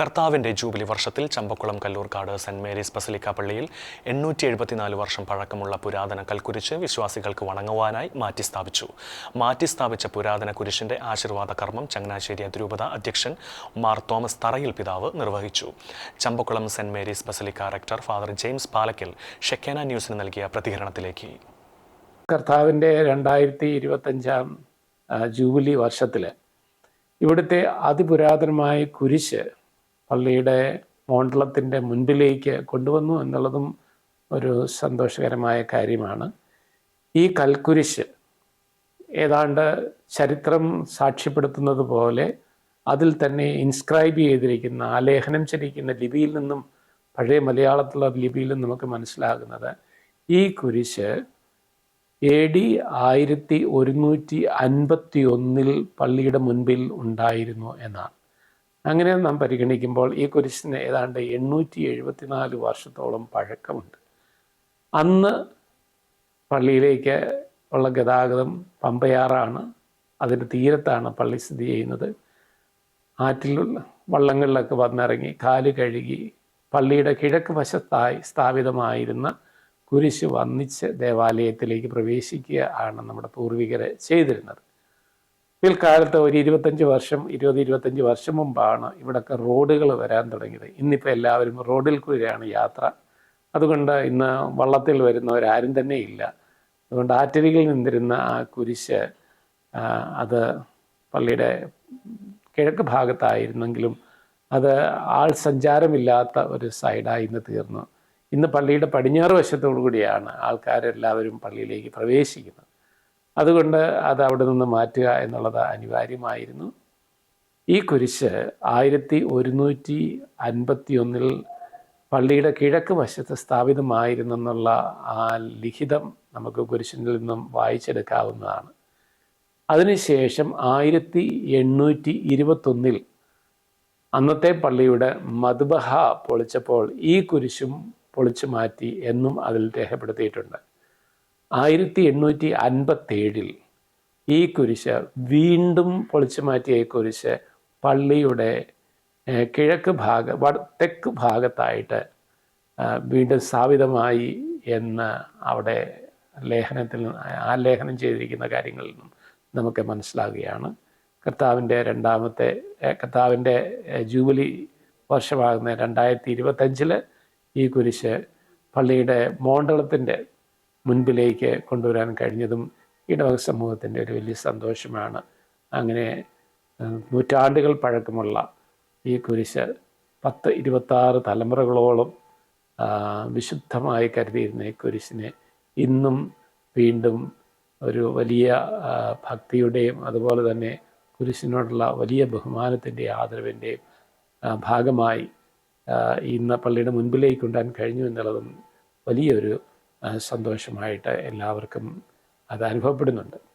കർത്താവിന്റെ ജൂബിലി വർഷത്തിൽ Champakulam Kallurkad saint Mary's basilica പള്ളിയിൽ എണ്ണൂറ്റി എഴുപത്തിനാല് വർഷം പഴക്കമുള്ള പുരാതന കൽക്കുരിശ് വിശ്വാസികൾക്ക് വണങ്ങുവാനായി മാറ്റി സ്ഥാപിച്ചു മാറ്റി സ്ഥാപിച്ച പുരാതന കുരിശിന്റെ ആശീർവാദ കർമ്മം ചങ്ങനാശ്ശേരി അതിരൂപത അധ്യക്ഷൻ മാർ തോമസ് തറയിൽ പിതാവ് നിർവഹിച്ചു. Champakulam saint Mary's basilica rector father James Palakkal Shekinah ന്യൂസിന് നൽകിയ പ്രതികരണത്തിലേക്ക്. കർത്താവിന്റെ രണ്ടായിരത്തി ഇരുപത്തഞ്ചാം ജൂബിലി വർഷത്തിൽ ഇവിടുത്തെ അതിപുരാതനമായ കുരിശ് പള്ളിയുടെ മോണ്ടളത്തിന്റെ മുൻപിലേക്ക് കൊണ്ടുവന്നു എന്നുള്ളതും ഒരു സന്തോഷകരമായ കാര്യമാണ്. ഈ കൽക്കുരിശ് ഏതാണ്ട് ചരിത്രം സാക്ഷ്യപ്പെടുത്തുന്നത് പോലെ അതിൽ തന്നെ ഇൻസ്ക്രൈബ് ചെയ്തിരിക്കുന്ന ആലേഖനം ചെയ്തിരിക്കുന്ന ലിപിയിൽ നിന്നും പഴയ മലയാളത്തിലുള്ള ലിപിയിൽ നിന്നും നമുക്ക് മനസ്സിലാകുന്നത് ഈ കുരിശ് എ ഡി ആയിരത്തി ഒരുന്നൂറ്റി അൻപത്തി ഒന്നിൽ പള്ളിയുടെ മുൻപിൽ ഉണ്ടായിരുന്നു എന്നാണ്. അങ്ങനെ നാം പരിഗണിക്കുമ്പോൾ ഈ കുരിശിന് ഏതാണ്ട് എണ്ണൂറ്റി എഴുപത്തിനാല് വർഷത്തോളം പഴക്കമുണ്ട്. അന്ന് പള്ളിയിലേക്ക് ഉള്ള ഗതാഗതം പമ്പയാറാണ്. അതിന്റെ തീരത്താണ് പള്ളി സ്ഥിതി ചെയ്യുന്നത്. ആറ്റിലുള്ള വള്ളങ്ങളിലൊക്കെ വന്നിറങ്ങി കാൽ കഴുകി പള്ളിയുടെ കിഴക്ക് വശത്തായി സ്ഥാപിതമായിരുന്ന കുരിശ് വന്നിച്ച് ദേവാലയത്തിലേക്ക് പ്രവേശിക്കുക ആണ് നമ്മുടെ പൂർവികരെ ചെയ്തിരുന്നത്. പിൽക്കാലത്ത് ഒരു ഇരുപത്തഞ്ച് വർഷം ഇരുപത് ഇരുപത്തഞ്ച് വർഷം മുമ്പാണ് ഇവിടൊക്കെ റോഡുകൾ വരാൻ തുടങ്ങിയത്. ഇന്നിപ്പോൾ എല്ലാവരും റോഡിൽ കൂടിയാണ് യാത്ര. അതുകൊണ്ട് ഇന്ന് വള്ളത്തിൽ വരുന്നവരാരും തന്നെ ഇല്ല. അതുകൊണ്ട് ആറ്റരികിൽ നിന്നിരുന്ന ആ കുരിശ് അത് പള്ളിയുടെ കിഴക്ക് ഭാഗത്തായിരുന്നെങ്കിലും അത് ആൾ സഞ്ചാരമില്ലാത്ത ഒരു സൈഡായി ഇന്ന് തീർന്നു. ഇന്ന് പള്ളിയുടെ പടിഞ്ഞാറ് വശത്തോടു കൂടിയാണ് ആൾക്കാരെല്ലാവരും പള്ളിയിലേക്ക് പ്രവേശിക്കുന്നത്. അതുകൊണ്ട് അത് അവിടെ നിന്ന് മാറ്റുക എന്നുള്ളത് അനിവാര്യമായിരുന്നു. ഈ കുരിശ് ആയിരത്തി ഒരുന്നൂറ്റി അൻപത്തി ഒന്നിൽ പള്ളിയുടെ കിഴക്ക് വശത്ത് സ്ഥാപിതമായിരുന്നെന്നുള്ള ആ ലിഖിതം നമുക്ക് കുരിശിനിൽ നിന്നും വായിച്ചെടുക്കാവുന്നതാണ്. അതിനുശേഷം ആയിരത്തി എണ്ണൂറ്റി ഇരുപത്തൊന്നിൽ അന്നത്തെ പള്ളിയുടെ മധുബഹ പൊളിച്ചപ്പോൾ ഈ കുരിശും പൊളിച്ചു മാറ്റി എന്നും അതിൽ രേഖപ്പെടുത്തിയിട്ടുണ്ട്. ആയിരത്തി എണ്ണൂറ്റി അൻപത്തേഴിൽ ഈ കുരിശ് വീണ്ടും പൊളിച്ചു മാറ്റിയ ഈ കുരിശ് പള്ളിയുടെ കിഴക്ക് ഭാഗ തെക്ക് ഭാഗത്തായിട്ട് വീണ്ടും സ്ഥാപിതമായി എന്ന് അവിടെ ലേഖനത്തിൽ ആലേഖനം ചെയ്തിരിക്കുന്ന കാര്യങ്ങളിൽ നിന്നും നമുക്ക് മനസ്സിലാകുകയാണ്. കർത്താവിന്റെ രണ്ടാമത്തെ കർത്താവിന്റെ ജൂബിലി വർഷമാകുന്ന രണ്ടായിരത്തി ഇരുപത്തഞ്ചിൽ ഈ കുരിശ് പള്ളിയുടെ മോണ്ടളത്തിന്റെ മുൻപിലേക്ക് കൊണ്ടുവരാൻ കഴിഞ്ഞതും ഇടവക സമൂഹത്തിന്റെ ഒരു വലിയ സന്തോഷമാണ്. അങ്ങനെ നൂറ്റാണ്ടുകൾ പഴക്കമുള്ള ഈ കുരിശ് പത്ത് ഇരുപത്താറ് തലമുറകളോളം വിശുദ്ധമായി കരുതിയിരുന്ന ഈ കുരിശിനെ ഇന്നും വീണ്ടും ഒരു വലിയ ഭക്തിയുടെയും അതുപോലെ തന്നെ കുരിശിനോടുള്ള വലിയ ബഹുമാനത്തിന്റെയും ആദരവിന്റെയും ഭാഗമായി ഇന്ന് പള്ളിയുടെ മുൻപിലേക്ക് കൊണ്ടുവരാൻ കഴിഞ്ഞു എന്നുള്ളതും വലിയൊരു സന്തോഷമായിട്ട് എല്ലാവർക്കും അത് അനുഭവപ്പെടുന്നുണ്ട്.